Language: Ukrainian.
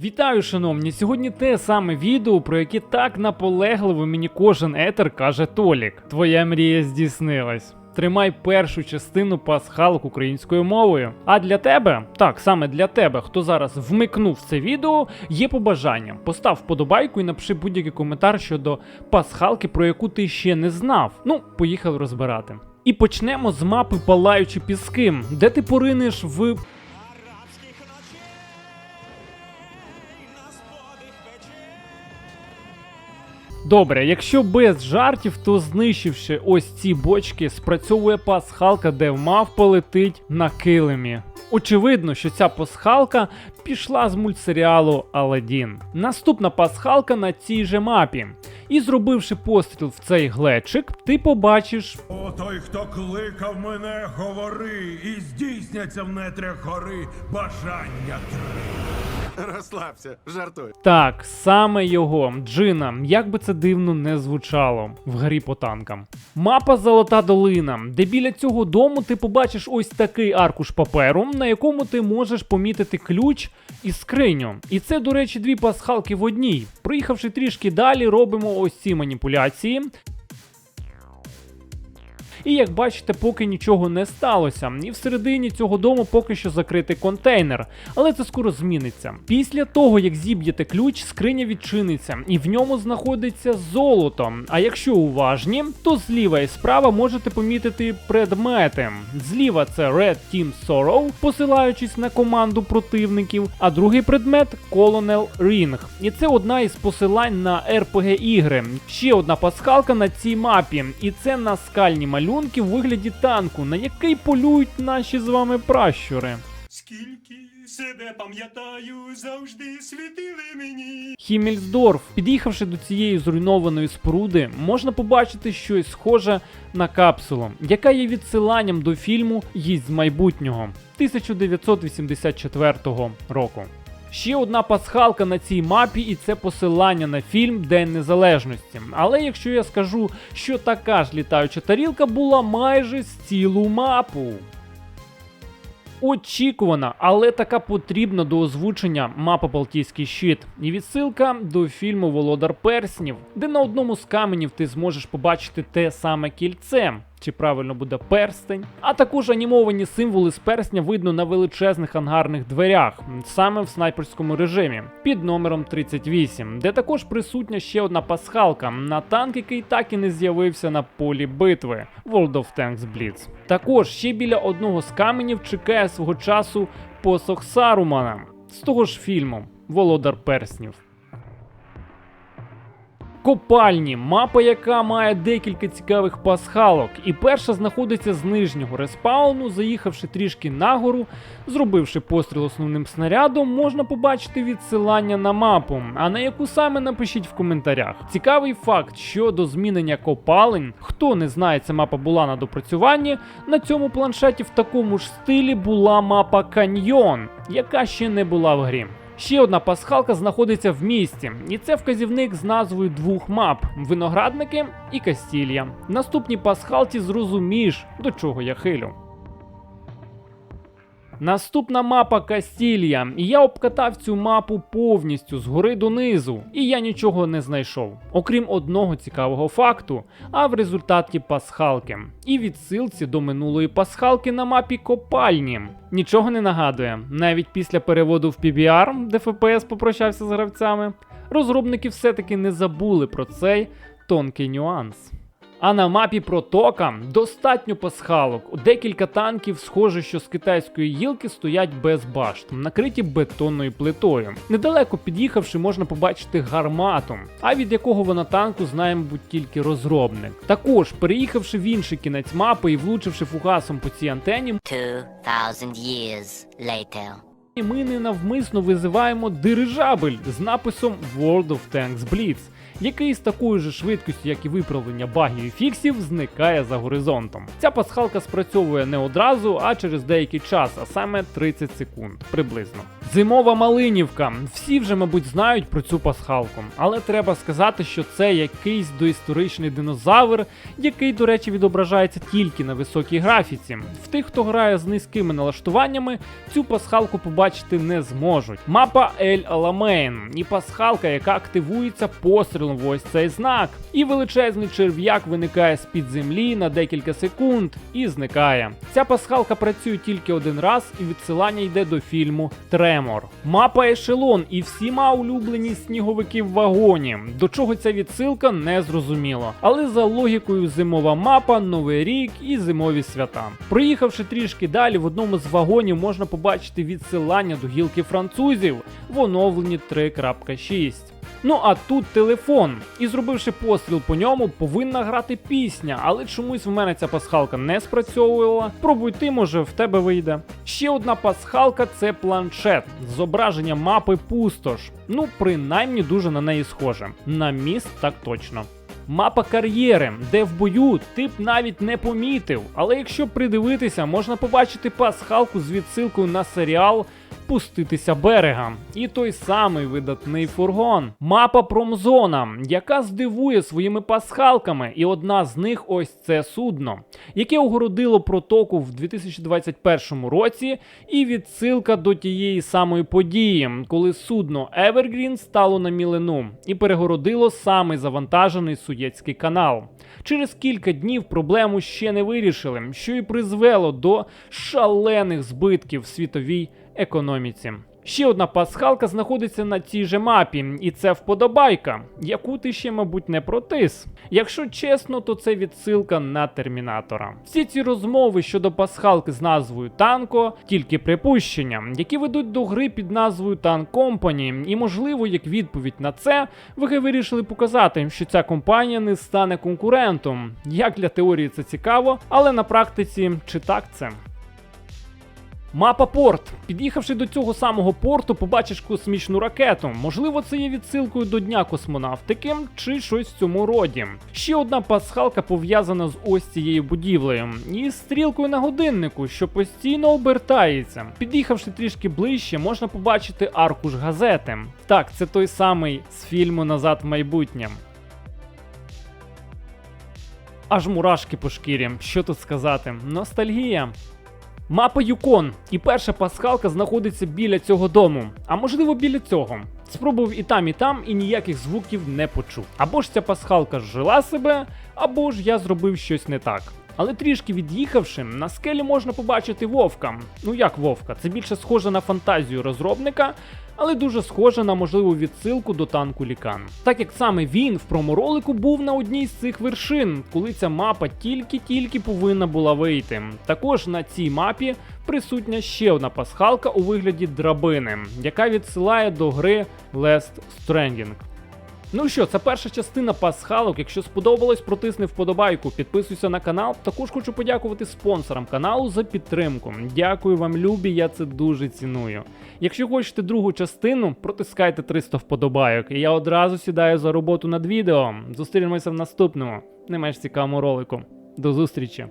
Вітаю, шановні! Сьогодні те саме відео, про яке так наполегливо мені кожен етер каже Толік. Твоя мрія здійснилась. Тримай першу частину пасхалок українською мовою. А для тебе, так саме для тебе, хто зараз вмикнув це відео, є побажання. Постав вподобайку і напиши будь-який коментар щодо пасхалки, про яку ти ще не знав. Ну, поїхали розбирати. І почнемо з мапи Палаючі піски, де ти поринеш в Добре, якщо без жартів, то знищивши ось ці бочки, спрацьовує пасхалка, де мав полетить на килимі. Очевидно, що ця пасхалка пішла з мультсеріалу Аладдін. Наступна пасхалка на цій же мапі. І зробивши постріл в цей глечик, ти побачиш О, той, хто кликав мене, говори, і здійсняться в нетрях гори бажання три. Розслабся, жартуй. Так, саме його, Джина, як би це дивно не звучало в грі по танкам. Мапа Золота долина, де біля цього дому ти побачиш ось такий аркуш паперу, на якому ти можеш помітити ключ і скриню. І це, до речі, дві пасхалки в одній. Приїхавши трішки далі, робимо ось ці маніпуляції. І як бачите, поки нічого не сталося. І всередині цього дому поки що закритий контейнер, але це скоро зміниться. Після того, як зіб'єте ключ, скриня відчиниться, і в ньому знаходиться золото. А якщо уважні, то зліва і справа можете помітити предмети. Зліва це Red Team Sorrow, посилаючись на команду противників, а другий предмет Colonel Ring. І це одна із посилань на RPG ігри. Ще одна пасхалка на цій мапі, і це наскальні малюнки в вигляді танку, на який полюють наші з вами пращури. Скільки себе пам'ятаю, завжди світили мені. Хіммельсдорф. Під'їхавши до цієї зруйнованої споруди, можна побачити щось схоже на капсулу, яка є відсиланням до фільму Їсть з майбутнього 1984 року. Ще одна пасхалка на цій мапі, і це посилання на фільм День Незалежності. Але якщо я скажу, що така ж літаюча тарілка була майже з цілу мапу. Очікувана, але така потрібна до озвучення мапа Балтійський щит. І відсилка до фільму Володар Перснів, де на одному з каменів ти зможеш побачити те саме кільце. Чи правильно буде перстень? А також анімовані символи з персня видно на величезних ангарних дверях, саме в снайперському режимі, під номером 38, де також присутня ще одна пасхалка на танк, який так і не з'явився на полі битви World of Tanks Blitz. Також ще біля одного з каменів чекає свого часу посох Сарумана з того ж фільму Володар Перснів. Копальні, мапа, яка має декілька цікавих пасхалок, і перша знаходиться з нижнього респауну, заїхавши трішки нагору, зробивши постріл основним снарядом, можна побачити відсилання на мапу. А на яку саме напишіть в коментарях. Цікавий факт щодо змінення копалень. Хто не знає, ця мапа була на допрацюванні. На цьому планшеті в такому ж стилі була мапа Каньйон, яка ще не була в грі. Ще одна пасхалка знаходиться в місті, і це вказівник з назвою двох мап: виноградники і Кастілія. Наступні пасхалці зрозумієш, до чого я хилю. Наступна мапа Кастілія. І я обкатав цю мапу повністю згори донизу, і я нічого не знайшов, окрім одного цікавого факту, а в результаті пасхалки. І відсилці до минулої пасхалки на мапі копальні. Нічого не нагадує, навіть після переводу в PBR, де FPS попрощався з гравцями, розробники все-таки не забули про цей тонкий нюанс. А на мапі протока достатньо пасхалок. Декілька танків, схоже, що з китайської гілки стоять без башт, накриті бетонною плитою. Недалеко під'їхавши, можна побачити гармату, а від якого вона танку знає, мабуть, тільки розробник. Також, переїхавши в інший кінець мапи і влучивши фугасом по цій антені, 2,000 years later. Ми ненавмисно визиваємо дирижабель з написом World of Tanks Blitz, який з такою ж швидкістю, як і виправлення багів і фіксів, зникає за горизонтом. Ця пасхалка спрацьовує не одразу, а через деякий час, а саме 30 секунд приблизно. Зимова Малинівка. Всі вже, мабуть, знають про цю пасхалку, але треба сказати, що це якийсь доісторичний динозавр, який, до речі, відображається тільки на високій графіці. В тих, хто грає з низькими налаштуваннями, цю пасхалку побачить побачити не зможуть. Мапа Ель Аламейн і пасхалка, яка активується пострілом в ось цей знак. І величезний черв'як виникає з-під землі на декілька секунд і зникає. Ця пасхалка працює тільки один раз, і відсилання йде до фільму Тремор. Мапа Ешелон і всіма улюблені сніговики в вагоні. До чого ця відсилка не зрозуміло. Але за логікою зимова мапа, новий рік і зимові свята. Проїхавши трішки далі, в одному з вагонів можна побачити відсилання до гілки французів в оновленні 3.6. Ну а тут телефон. І зробивши постріл по ньому, повинна грати пісня, але чомусь в мене ця пасхалка не спрацьовувала. Пробуй ти, може, в тебе вийде. Ще одна пасхалка це планшет. Зображення мапи пустош. Ну, принаймні дуже на неї схоже. На міст так точно. Мапа кар'єри, де в бою ти б навіть не помітив. Але якщо придивитися, можна побачити пасхалку з відсилкою на серіал Пуститися берегам. І той самий видатний фургон. Мапа промзона, яка здивує своїми пасхалками, і одна з них ось це судно, яке огородило протоку в 2021 році, і відсилка до тієї самої події, коли судно Evergreen стало на мілину і перегородило самий завантажений Суєцький канал. Через кілька днів проблему ще не вирішили, що і призвело до шалених збитків в світовій економіці. Ще одна пасхалка знаходиться на цій же мапі, і це вподобайка, яку ти ще, мабуть, не протис. Якщо чесно, то це відсилка на термінатора. Всі ці розмови щодо пасхалки з назвою Танко, тільки припущення, які ведуть до гри під назвою Tank Company, і можливо, як відповідь на це, ви вирішили показати, що ця компанія не стане конкурентом. Як для теорії це цікаво, але на практиці чи так це? Мапа порт. Під'їхавши до цього самого порту, побачиш космічну ракету. Можливо, це є відсилкою до Дня космонавтики чи щось в цьому роді. Ще одна пасхалка пов'язана з ось цією будівлею і стрілкою на годиннику, що постійно обертається. Під'їхавши трішки ближче, можна побачити аркуш газети. Так, це той самий з фільму Назад в майбутнє. Аж мурашки по шкірі. Що тут сказати? Ностальгія. Мапа Юкон, і перша пасхалка знаходиться біля цього дому, а можливо біля цього. Спробував і там, і там, і ніяких звуків не почув. Або ж ця пасхалка жила себе, або ж я зробив щось не так. Але трішки від'їхавши, на скелі можна побачити вовка. Ну як вовка? Це більше схоже на фантазію розробника, але дуже схожа на можливу відсилку до танку Лікан. Так як саме він в проморолику був на одній з цих вершин, коли ця мапа тільки-тільки повинна була вийти. Також на цій мапі присутня ще одна пасхалка у вигляді драбини, яка відсилає до гри Last Stranding. Ну що, це перша частина пасхалок. Якщо сподобалось, протисни вподобайку, підписуйся на канал. Також хочу подякувати спонсорам каналу за підтримку. Дякую вам, любі, я це дуже ціную. Якщо хочете другу частину, протискайте 300 вподобайок, і я одразу сідаю за роботу над відео. Зустрінемося в наступному, не менш цікавому ролику. До зустрічі!